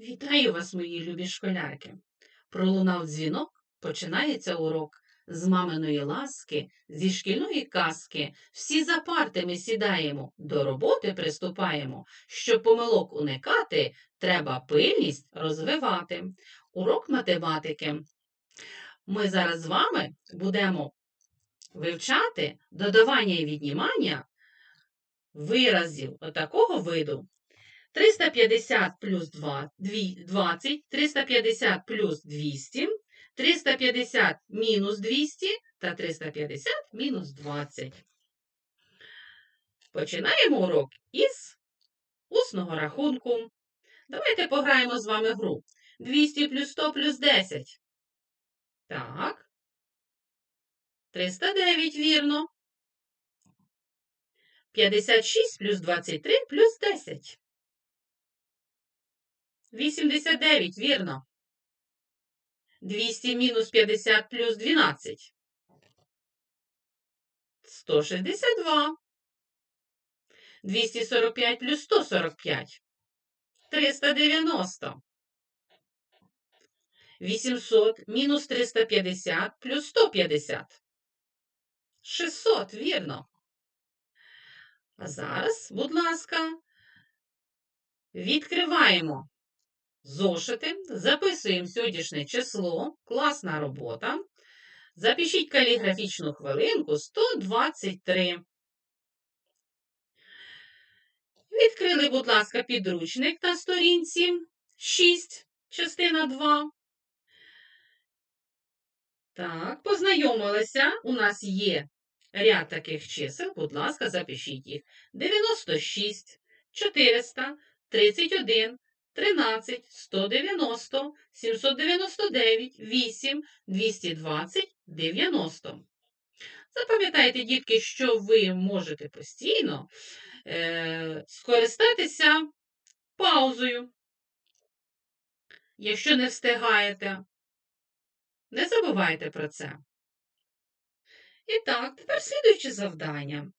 Вітаю вас, мої любі школярки! Пролунав дзвінок, починається урок. З маминої ласки, зі шкільної казки, всі за парти ми сідаємо, до роботи приступаємо. Щоб помилок уникати, треба пильність розвивати. Урок математики. Ми зараз з вами будемо вивчати додавання і віднімання виразів отакого виду. 350 плюс 2, 20, 350 плюс 200, 350 мінус 200 та 350 мінус 20. Починаємо урок із усного рахунку. Давайте пограємо з вами гру. 200 плюс 100 плюс 10. Так. 309, вірно. 56 плюс 23 плюс 10. 89, вірно. 200 мінус 50 плюс 12. 162. 245 плюс 145. 390. 800 мінус 350 плюс 150. 600, вірно. А зараз, будь ласка, відкриваємо зошити, записуємо сьогоднішнє число, класна робота. Запишіть каліграфічну хвилинку 123. Відкрили, будь ласка, підручник на сторінці 6, частина 2. Так, познайомилися. У нас є ряд таких чисел. Будь ласка, запишіть їх. 96, 400, 31, 13, 190, 799, 8, 220, 90. Запам'ятайте, дітки, що ви можете постійно е, скористатися паузою. Якщо не встигаєте, не забувайте про це. І так, тепер слідуюче завдання.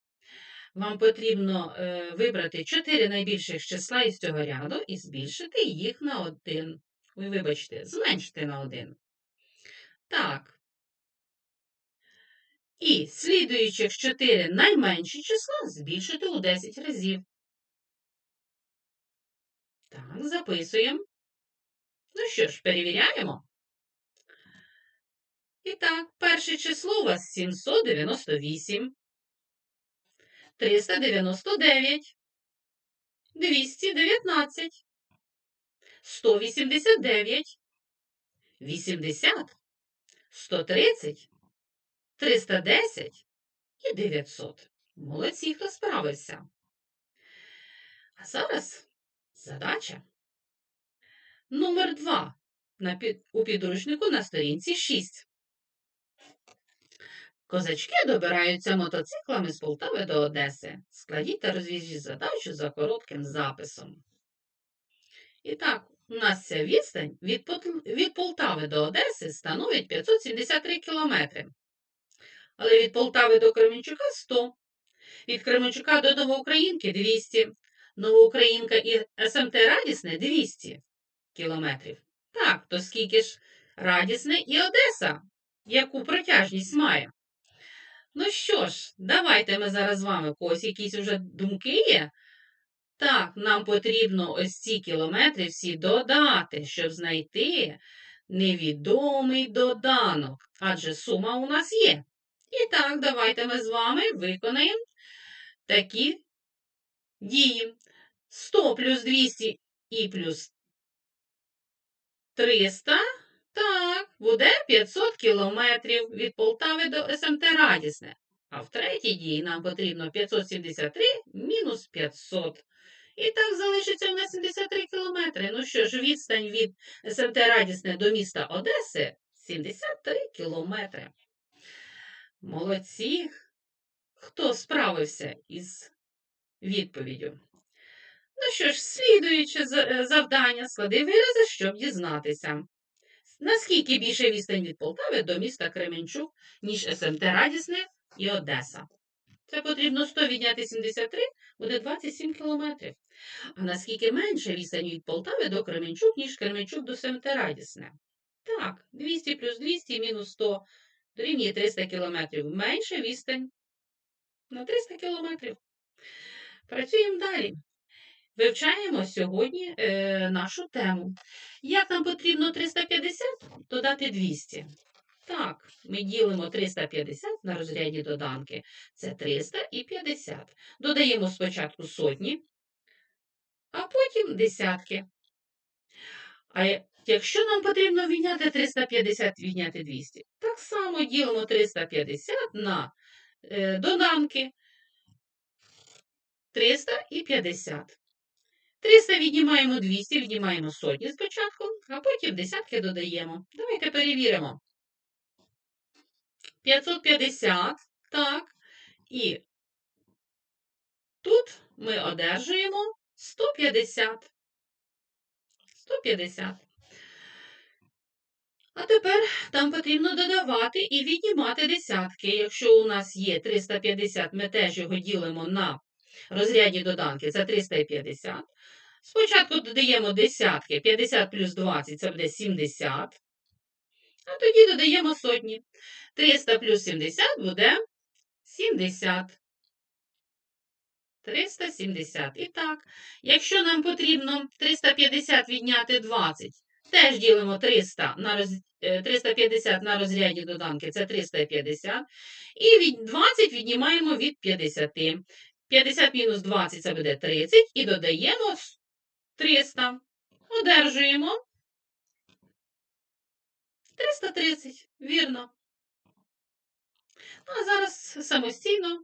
Вам потрібно е, вибрати 4 найбільших числа із цього ряду і збільшити їх на 1. Ви вибачте, зменшити на 1. Так. І слідуючих 4 найменші числа збільшити у 10 разів. Так, записуємо. Ну що ж, перевіряємо. І так, перше число у вас 798. 399, 219, 189, 80, 130, 310 і 900. Молодці, хто справився. А зараз задача. Номер 2 у підручнику на сторінці 6. Козачки добираються мотоциклами з Полтави до Одеси. Складіть та розв'яжіть задачу за коротким записом. І так, у нас ця відстань від, від Полтави до Одеси становить 573 кілометри. Але від Полтави до Кременчука 100. Від Кременчука до Новоукраїнки 200. Новоукраїнка і СМТ Радісне 200 кілометрів. Так, то скільки ж Радісне і Одеса, яку протяжність має? Ну що ж, давайте ми зараз з вами когось якісь уже думки є. Так, нам потрібно ось ці кілометри всі додати, щоб знайти невідомий доданок, адже сума у нас є. І так, давайте ми з вами виконаємо такі дії. 100 плюс 200 і плюс 300 так, буде 500 кілометрів від Полтави до СМТ Радісне. А в третій дії нам потрібно 573 мінус 500. І так залишиться у нас 73 кілометри. Ну що ж, відстань від СМТ Радісне до міста Одеси 73 кілометри. Молодці. Хто справився із відповіддю? Ну що ж, слідуюче завдання, склади вирази, щоб дізнатися. Наскільки більше відстань від Полтави до міста Кременчук, ніж СМТ Радісне і Одеса? Це потрібно 100 відняти 73, буде 27 кілометрів. А наскільки менше відстань від Полтави до Кременчук, ніж Кременчук до Семитерадісне? Так, 200 плюс 200 мінус 100 дорівнює 300 кілометрів. Менше відстань на 300 кілометрів. Працюємо далі. Вивчаємо сьогодні е, нашу тему. Як нам потрібно 350 додати 200? Так, ми ділимо 350 на розрядні доданки. Це 300 і 50. Додаємо спочатку сотні, а потім десятки. А якщо нам потрібно відняти 350, відняти 200, так само ділимо 350 на е, доданки 300 і 50. 300 віднімаємо 200, віднімаємо сотні спочатку, а потім десятки додаємо. Давайте перевіримо. 550, так. І тут ми одержуємо 150. 150. А тепер там потрібно додавати і віднімати десятки. Якщо у нас є 350, ми теж його ділимо на розрядні доданки, це 350. Спочатку додаємо десятки, 50 плюс 20 це буде 70. А тоді додаємо сотні. 300 плюс 70 буде 70. 370. І так, якщо нам потрібно 350 відняти 20, теж ділимо 300 на роз... е, 350 на розрядні доданки, це 350. І від 20 віднімаємо від 50. 50 мінус 20 це буде 30. І додаємо 300. Одержуємо 330. Вірно. Ну, а зараз самостійно,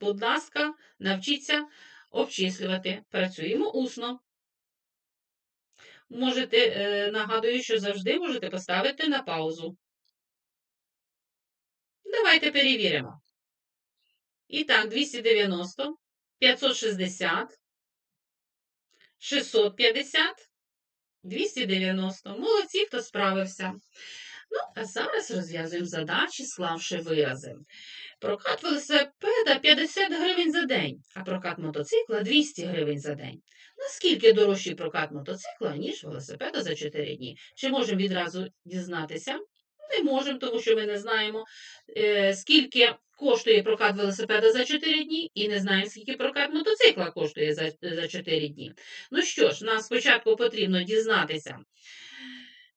будь ласка, навчіться обчислювати. Працюємо усно. Можете, е, нагадую, що завжди можете поставити на паузу. Давайте перевіримо. І так, 290, 560, 650, 290. Молодці, хто справився. Ну, а зараз розв'язуємо задачі, склавши вирази. Прокат велосипеда 50 гривень за день, а прокат мотоцикла 200 гривень за день. Наскільки дорожчий прокат мотоцикла, ніж велосипеда за 4 дні? Чи можемо відразу дізнатися? Не можемо, тому що ми не знаємо, е, скільки коштує прокат велосипеда за 4 дні, і не знаємо, скільки прокат мотоцикла коштує за, за 4 дні. Ну що ж, нам спочатку потрібно дізнатися,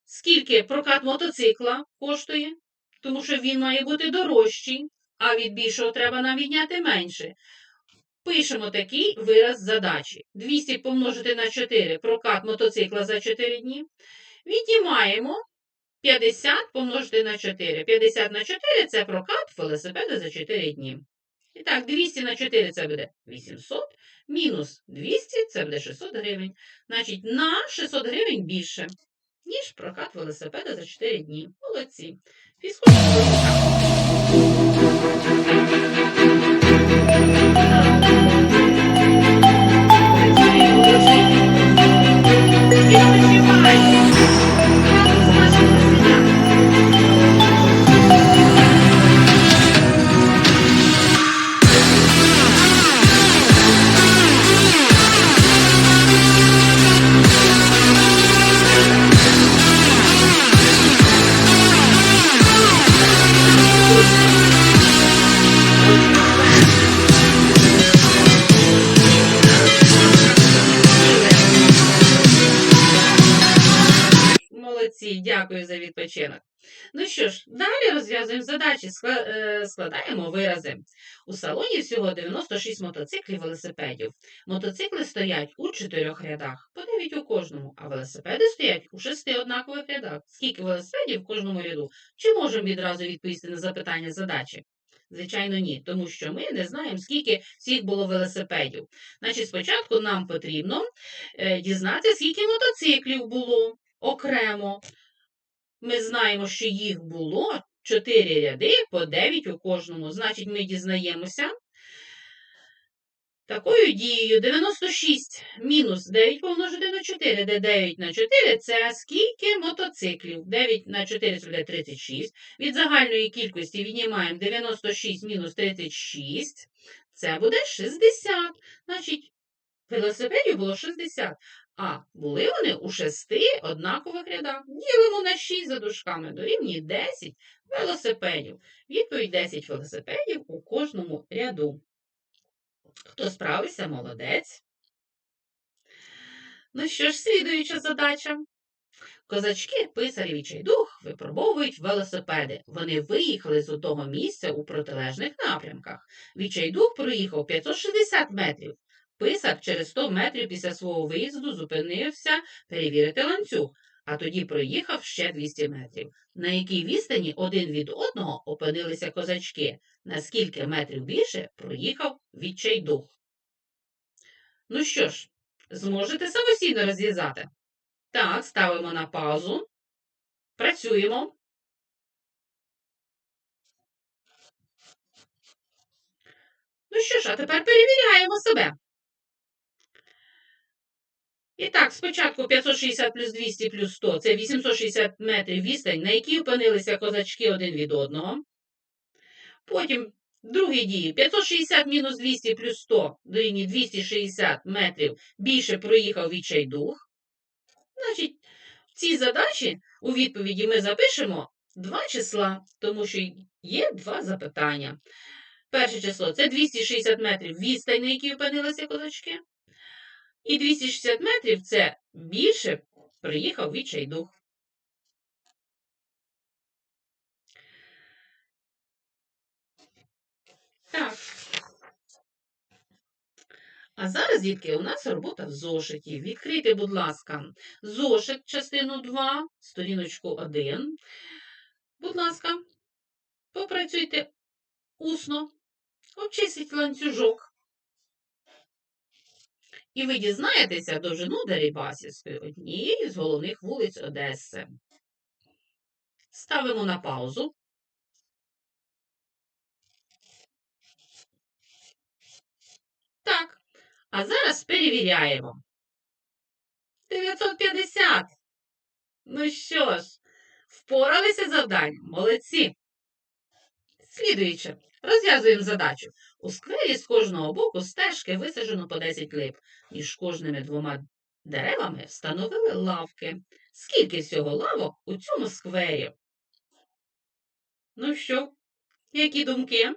скільки прокат мотоцикла коштує, тому що він має бути дорожчий, а від більшого треба нам відняти менше. Пишемо такий вираз задачі. 200 помножити на 4 прокат мотоцикла за 4 дні. Віднімаємо 50 помножити на 4. 50 на 4 це прокат велосипеда за 4 дні. І так, 200 на 4 це буде 800, мінус 200 це буде 600 гривень. Значить, на 600 гривень більше, ніж прокат велосипеда за 4 дні. Молодці. Фізкультура. Відпочинок. Ну що ж, далі розв'язуємо задачі, е, складаємо вирази. У салоні всього 96 мотоциклів велосипедів. Мотоцикли стоять у чотирьох рядах, по 9 у кожному, а велосипеди стоять у шести однакових рядах. Скільки велосипедів в кожному ряду? Чи можемо відразу відповісти на запитання задачі? Звичайно, ні, тому що ми не знаємо, скільки всіх було велосипедів. Значить, спочатку нам потрібно е, дізнатися, скільки мотоциклів було окремо. Ми знаємо, що їх було 4 ряди по 9 у кожному. Значить, ми дізнаємося. Такою дією 96 мінус 9 помножити на 4, де 9 на 4 це скільки мотоциклів? 9 на 4 це буде 36. Від загальної кількості віднімаємо 96 мінус 36, це буде 60. Значить, велосипедів було 60. А були вони у шести однакових рядах. Ділимо на 6 за дужками, дорівнює 10 велосипедів. Відповідь 10 велосипедів у кожному ряду. Хто справився, молодець. Ну що ж, слідуюча задача. Козачки, писарів і чайдух випробовують велосипеди. Вони виїхали з одного місця у протилежних напрямках. Відчайдух проїхав 560 метрів. Писар через 100 метрів після свого виїзду зупинився перевірити ланцюг, а тоді проїхав ще 200 метрів. На якій відстані один від одного опинилися козачки, на скільки метрів більше проїхав відчайдух. Ну що ж, зможете самостійно розв'язати? Так, ставимо на паузу. Працюємо. Ну що ж, а тепер перевіряємо себе. І так, спочатку 560 плюс 200 плюс 100 це 860 метрів відстань, на якій опинилися козачки один від одного. Потім другі дії 560 мінус 200 плюс 100 дорівнює 260 метрів більше проїхав відчайдух. Значить, в цій задачі у відповіді ми запишемо два числа, тому що є два запитання. Перше число це 260 метрів відстань, на якій опинилися козачки. І 260 метрів це більше приїхав відчайдух. Так. А зараз, дітки, у нас робота в зошиті. Відкрийте, будь ласка, зошит, частину 2, сторіночку 1. Будь ласка, попрацюйте усно, обчисліть ланцюжок. І ви дізнаєтеся довжину Дерибасівської, однієї з головних вулиць Одеси. Ставимо на паузу. Так. А зараз перевіряємо. 950. Ну що ж, впоралися завданням? Молодці. Слідуючи, розв'язуємо задачу. У сквері з кожного боку стежки висаджено по 10 лип. Між кожними двома деревами встановили лавки. Скільки всього лавок у цьому сквері? Ну що, які думки?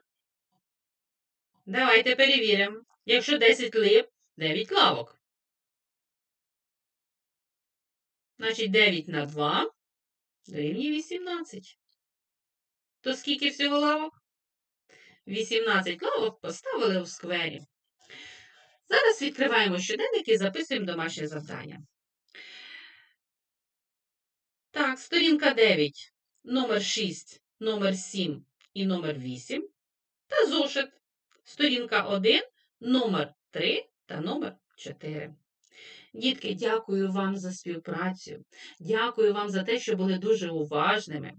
Давайте перевіримо. Якщо 10 лип, 9 лавок. Значить, 9 на 2 дорівнює 18. То скільки всього лавок? 18 лавок поставили у сквері. Зараз відкриваємо щоденник і записуємо домашнє завдання. Так, сторінка 9, номер 6, номер 7 і номер 8. Та зошит. Сторінка 1, номер 3 та номер 4. Дітки, дякую вам за співпрацю. Дякую вам за те, що були дуже уважними.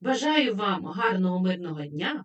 Бажаю вам гарного мирного дня.